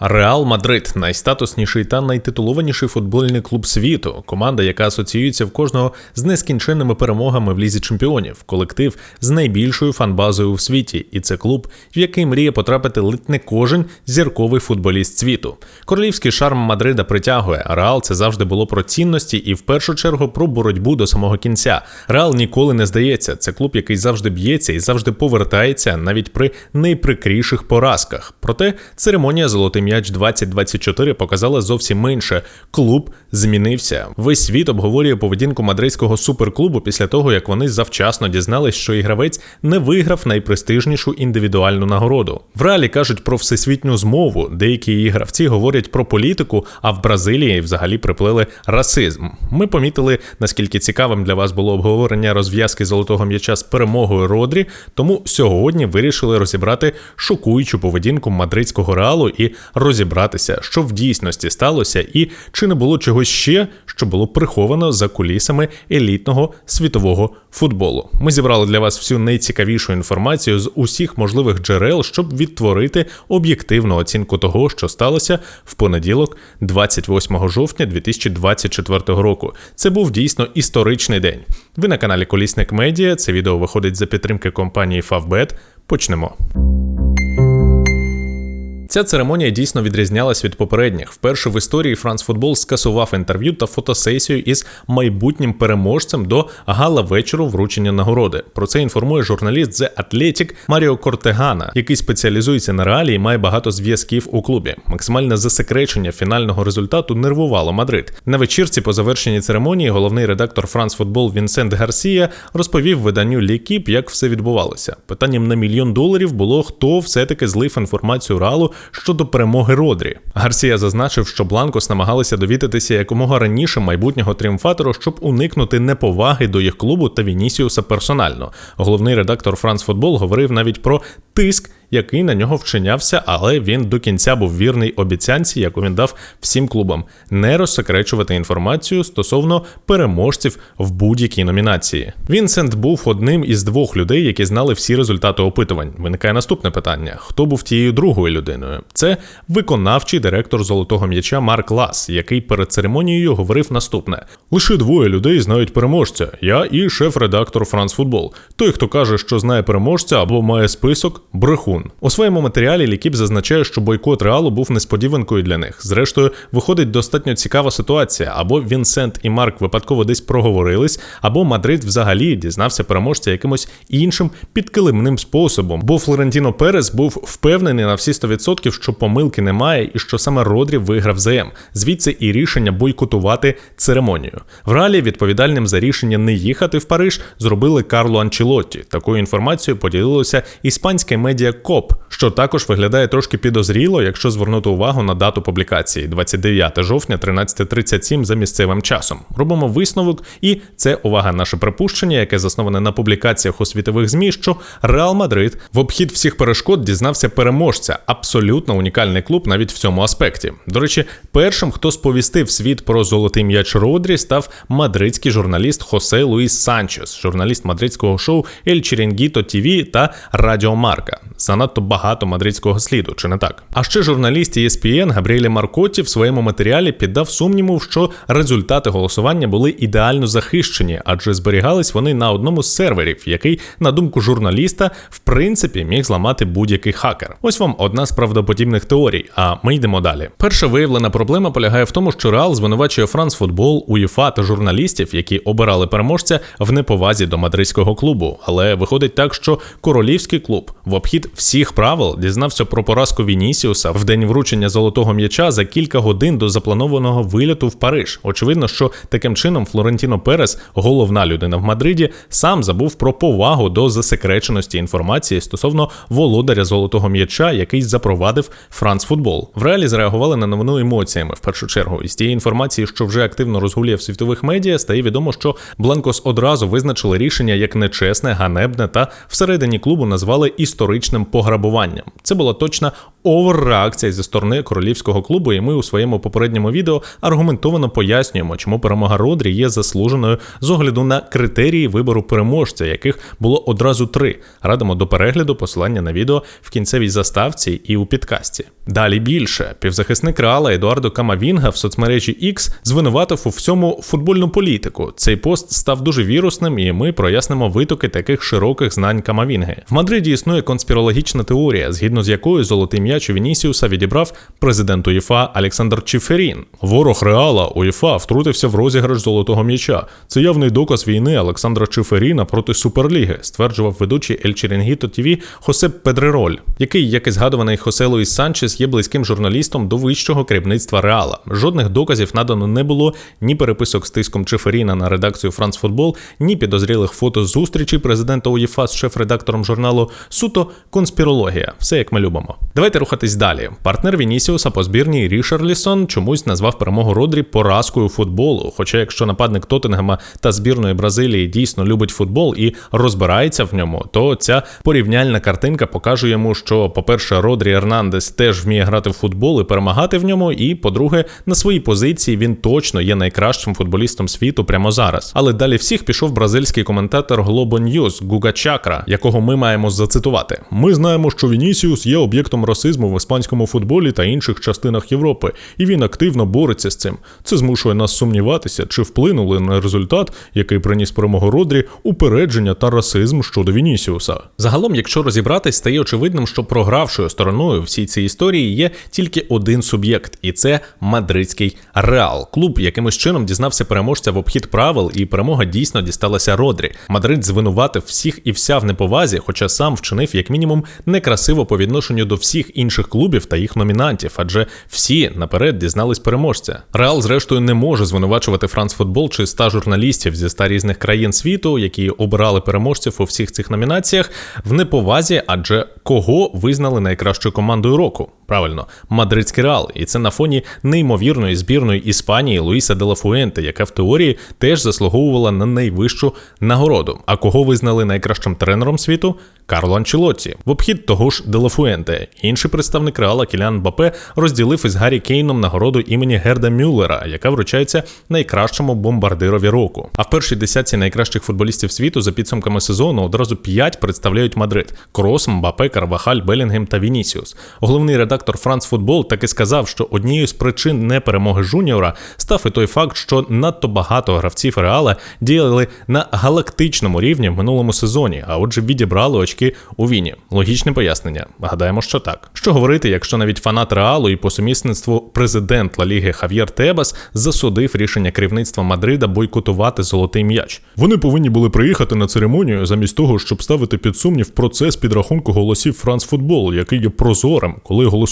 Реал Мадрид найстатусніший та найтитулованіший футбольний клуб світу, команда, яка асоціюється в кожного з нескінченними перемогами в лізі чемпіонів, колектив з найбільшою фанбазою у світі, і це клуб, в який мріє потрапити ледь не кожен зірковий футболіст світу. Королівський шарм Мадрида притягує. Реал це завжди було про цінності і в першу чергу про боротьбу до самого кінця. Реал ніколи не здається. Це клуб, який завжди б'ється і завжди повертається навіть при найприкріших поразках. Проте церемонія золотим м'яч 2024 показала зовсім менше. Клуб змінився. Весь світ обговорює поведінку мадридського суперклубу після того, як вони завчасно дізнались, що ігравець не виграв найпрестижнішу індивідуальну нагороду. В реалі кажуть про всесвітню змову. Деякі її гравці говорять про політику, а в Бразилії взагалі приплели расизм. Ми помітили, наскільки цікавим для вас було обговорення розв'язки золотого м'яча з перемогою Родрі. Тому сьогодні вирішили розібрати шокуючу поведінку мадридського реалу і розібратися, що в дійсності сталося, і чи не було чогось ще, що було приховано за кулісами елітного світового футболу. Ми зібрали для вас всю найцікавішу інформацію з усіх можливих джерел, щоб відтворити об'єктивну оцінку того, що сталося в понеділок, 28 жовтня 2024 року. Це був дійсно історичний день. Ви на каналі Колісник Медіа. Це відео виходить за підтримки компанії Favbet. Почнемо. Ця церемонія дійсно відрізнялась від попередніх. Вперше в історії Франс Футбол скасував інтерв'ю та фотосесію із майбутнім переможцем до гала вечору вручення нагороди. Про це інформує журналіст The Athletic Маріо Кортегана, який спеціалізується на реалі і має багато зв'язків у клубі. Максимальне засекречення фінального результату нервувало Мадрид. На вечірці по завершенні церемонії головний редактор Франс Футбол Вінсент Гарсія розповів виданню Лікіп, як все відбувалося. Питанням на мільйон доларів було хто все-таки злив інформацію реалу щодо перемоги Родрі. Гарсія зазначив, що Бланкос намагалися довідатися якомога раніше майбутнього тріумфатора, щоб уникнути неповаги до їх клубу та Вінісіуса персонально. Головний редактор Франс Футбол говорив навіть про тиск, який на нього вчинявся, але він до кінця був вірний обіцянці, яку він дав всім клубам, не розсекречувати інформацію стосовно переможців в будь-якій номінації. Вінсент був одним із двох людей, які знали всі результати опитувань. Виникає наступне питання: хто був тією другою людиною? Це виконавчий директор золотого м'яча Марк Лас, який перед церемонією говорив наступне: лише двоє людей знають переможця. Я і шеф-редактор Франс Футбол. Той, хто каже, що знає переможця або має список, брехун. У своєму матеріалі Лікіп зазначає, що бойкот реалу був несподіванкою для них. Зрештою, виходить достатньо цікава ситуація. Або Вінсент і Марк випадково десь проговорились, або Мадрид взагалі дізнався переможця якимось іншим підкилимним способом. Бо Флорентіно Перес був впевнений на всі 100%, що помилки немає, і що саме Родрі виграв ЗМ. Звідси і рішення бойкотувати церемонію. В реалі відповідальним за рішення не їхати в Париж зробили Карло Анчелотті. Такою інформацією поділилося іспанське медіа КОП, що також виглядає трошки підозріло, якщо звернути увагу на дату публікації 29 жовтня, 13.37 за місцевим часом. Робимо висновок, і це увага наше припущення, яке засноване на публікаціях у світових змі, що Реал Мадрид в обхід всіх перешкод дізнався переможця. Абсолютно унікальний клуб навіть в цьому аспекті. До речі, першим, хто сповістив світ про золотий м'яч Родрі, став мадридський журналіст Хосе Луїс Санчес, журналіст мадридського шоу Ель Черенгіто ТВ та Радіо Марка. Занадто багато мадридського сліду, чи не так? А ще журналіст ESPN Габріелі Маркотті в своєму матеріалі піддав сумніву, що результати голосування були ідеально захищені, адже зберігались вони на одному з серверів, який, на думку журналіста, в принципі міг зламати будь-який хакер. Ось вам одна з правдоподібних теорій. А ми йдемо далі. Перша виявлена проблема полягає в тому, що Реал звинувачує Франс Футбол, УЄФА та журналістів, які обирали переможця в неповазі до мадридського клубу. Але виходить так, що королівський клуб в обхід всіх правил дізнався про поразку Вінісіуса в день вручення золотого м'яча за кілька годин до запланованого виліту в Париж. Очевидно, що таким чином Флорентіно Перес, головна людина в Мадриді, сам забув про повагу до засекреченості інформації стосовно володаря золотого м'яча, який запровадив Франц Футбол. В реалі зреагували на новину емоціями в першу чергу. Із тієї інформації, що вже активно розгулює в світових медіа, стає відомо, що Бланкос одразу визначили рішення як нечесне, ганебне та всередині клубу назвали історичним пограбуванням. Це була точна оверреакція зі сторони королівського клубу, і ми у своєму попередньому відео аргументовано пояснюємо, чому перемога Родрі є заслуженою з огляду на критерії вибору переможця, яких було одразу три. Радимо до перегляду посилання на відео в кінцевій заставці і у підкасті. Далі більше півзахисник Реала Едуардо Камавінга в соцмережі X звинуватив у всьому футбольну політику. Цей пост став дуже вірусним, і ми прояснимо витоки таких широких знань Камавінги. В Мадриді існує конспірологічна теорія, згідно з якою золотий м'яч у Вінісіуса відібрав президент УЄФА Олександр Чіферін. Ворог Реала УЄФА втрутився в розіграш золотого м'яча. Це явний доказ війни Олександра Чиферіна проти Суперліги, стверджував ведучий Ель Черенгіто ТВ Хосеп Педрероль, який, як і згадуваний Хосе Луїс Санчес, є близьким журналістом до вищого керівництва Реала. Жодних доказів надано не було ні переписок з тиском Чиферіна на редакцію Франц Футбол, ні підозрілих фото зустрічі президента УЄФА з шеф-редактором журналу. Суто конспірологія, все як ми любимо. Давайте рухатись далі. Партнер Вінісіуса по збірній Рішарлісон чомусь назвав перемогу Родрі поразкою футболу. Хоча, якщо нападник Тоттенгема та збірної Бразилії дійсно любить футбол і розбирається в ньому, то ця порівняльна картинка покаже йому, що, по-перше, Родрі Ернандес теж вміє грати в футбол і перемагати в ньому. І по-друге, на своїй позиції він точно є найкращим футболістом світу прямо зараз. Але далі всіх пішов бразильський коментатор Globo News Гуга Чакра, якого ми маємо зацитувати. Ми знаємо, що Вінісіус є об'єктом расизму в іспанському футболі та інших частинах Європи, і він активно бореться з цим. Це змушує нас сумніватися, чи вплинули на результат, який приніс перемогу Родрі, упередження та расизм щодо Вінісіуса. Загалом, якщо розібратись, стає очевидним, що програвшою стороною всій цій історії є тільки один суб'єкт, і це мадридський Реал. Клуб якимось чином дізнався переможця в обхід правил, і перемога дійсно дісталася Родрі. Мадрид звинуватив всіх і вся в неповазі, хоча сам вчинив як мінімум некрасиво по відношенню до всіх інших клубів та їх номінантів, адже всі наперед дізнались переможця. Реал, зрештою, не може звинувачувати Франц Футбол чи ста журналістів зі ста різних країн світу, які обирали переможців у всіх цих номінаціях, в неповазі, адже кого визнали найкращою командою року. Правильно, мадридський реал, і це на фоні неймовірної збірної Іспанії Луїса де Фуенте, яка в теорії теж заслуговувала на найвищу нагороду. А кого визнали найкращим тренером світу? Карло Анчелотті. В обхід того ж де Фуенте. Інший представник реала Кілян Бапе розділив із Гаррі Кейном нагороду імені Герда Мюллера, яка вручається найкращому бомбардирові року. А в першій десятці найкращих футболістів світу за підсумками сезону одразу п'ять представляють Мадрид: Крос, Мбапе, Карвахаль, Белінгем та Вінісіус. Головний редактор Франц Футбол таки сказав, що однією з причин неперемоги Жуніора став і той факт, що надто багато гравців Реала діяли на галактичному рівні в минулому сезоні, а отже, відібрали очки у Віні. Логічне пояснення. Гадаємо, що так. Що говорити, якщо навіть фанат Реалу і по сумісництву президент Ла Ліги Хав'єр Тебас засудив рішення керівництва Мадрида бойкотувати золотий м'яч. Вони повинні були приїхати на церемонію замість того, щоб ставити під сумнів процес підрахунку голосів Франц Футбол, який є прозорим, коли голосують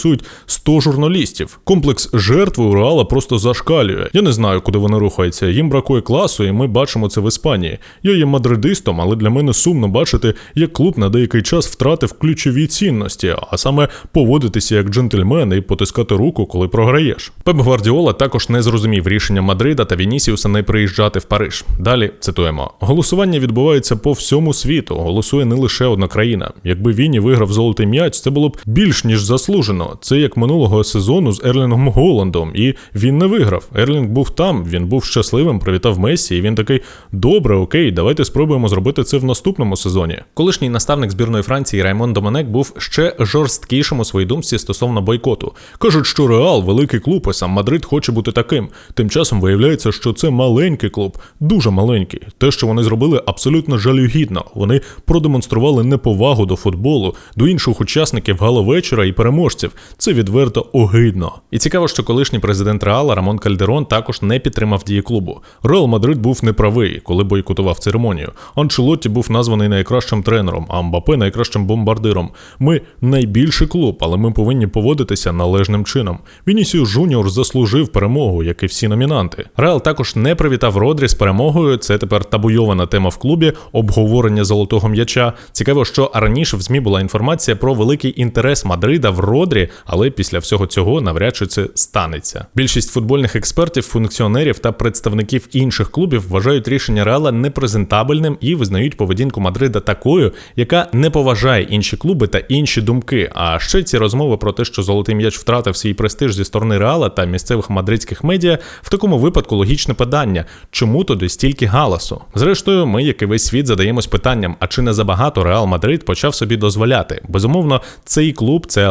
100 журналістів. Комплекс жертви у Реала просто зашкалює. Я не знаю, куди вони рухаються. Їм бракує класу, і ми бачимо це в Іспанії. Я є мадридистом, але для мене сумно бачити, як клуб на деякий час втратив ключові цінності, а саме поводитися як джентльмен і потискати руку, коли програєш. Пеп Гвардіола також не зрозумів рішення Мадрида та Вінісіуса не приїжджати в Париж. Далі цитуємо: голосування відбувається по всьому світу. Голосує не лише одна країна. Якби Віні виграв золотий м'яч, це було б більш ніж заслужено. Це як минулого сезону з Ерлінгом Голландом, і він не виграв. Ерлінг був там, він був щасливим, привітав Месі, і він такий: добре, окей, давайте спробуємо зробити це в наступному сезоні. Колишній наставник збірної Франції Раймон Домонек був ще жорсткішим у своїй думці стосовно бойкоту. Кажуть, що Реал великий клуб, а сам Мадрид хоче бути таким. Тим часом виявляється, що це маленький клуб, дуже маленький. Те, що вони зробили, абсолютно жалюгідно. Вони продемонстрували неповагу до футболу, до інших учасників гала-вечора і переможців. Це відверто огидно. І цікаво, що колишній президент Реала Рамон Кальдерон також не підтримав дії клубу. Реал Мадрид був неправий, коли бойкотував церемонію. Анчелотті був названий найкращим тренером, а Мбапе найкращим бомбардиром. Ми найбільший клуб, але ми повинні поводитися належним чином. Вінісіус Жуніор заслужив перемогу, як і всі номінанти. Реал також не привітав Родрі з перемогою. Це тепер табуйована тема в клубі обговорення золотого м'яча. Цікаво, що раніше в змі була інформація про великий інтерес Мадрида в Родрі але після всього цього навряд чи це станеться. Більшість футбольних експертів, функціонерів та представників інших клубів вважають рішення Реала непрезентабельним і визнають поведінку Мадрида такою, яка не поважає інші клуби та інші думки. А ще ці розмови про те, що золотий м'яч втратив свій престиж зі сторони Реала та місцевих мадридських медіа, в такому випадку логічне питання: чому туди стільки галасу? Зрештою, ми, як і весь світ, задаємось питанням: а чи не забагато Реал Мадрид почав собі дозволяти? Безумовно, цей клуб це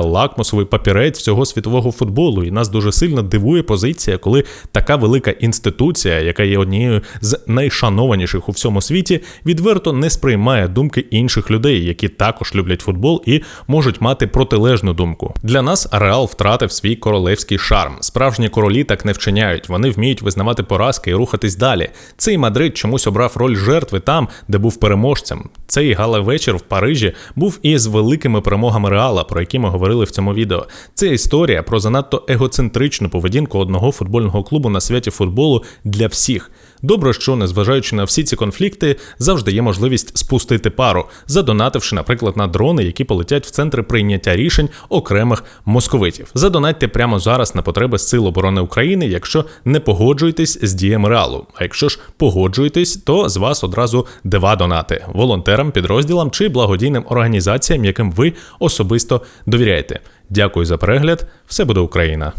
лакмусовий папірець всього світового футболу, і нас дуже сильно дивує позиція, коли така велика інституція, яка є однією з найшанованіших у всьому світі, відверто не сприймає думки інших людей, які також люблять футбол і можуть мати протилежну думку. Для нас Реал втратив свій королевський шарм. Справжні королі так не вчиняють. Вони вміють визнавати поразки і рухатись далі. Цей Мадрид чомусь обрав роль жертви там, де був переможцем. Цей гала-вечір в Парижі був і з великими перемогами Реала, про які ми говорили в цьому відео. Це історія про занадто егоцентричну поведінку одного футбольного клубу на святі футболу для всіх. Добре, що незважаючи на всі ці конфлікти, завжди є можливість спустити пару, задонативши, наприклад, на дрони, які полетять в центри прийняття рішень окремих московитів. Задонатьте прямо зараз на потреби Сил оборони України, якщо не погоджуєтесь з діями реалу. А якщо ж погоджуєтесь, то з вас одразу два донати волонтерам, підрозділам чи благодійним організаціям, яким ви особисто довіряєте. Дякую за перегляд. Все буде Україна.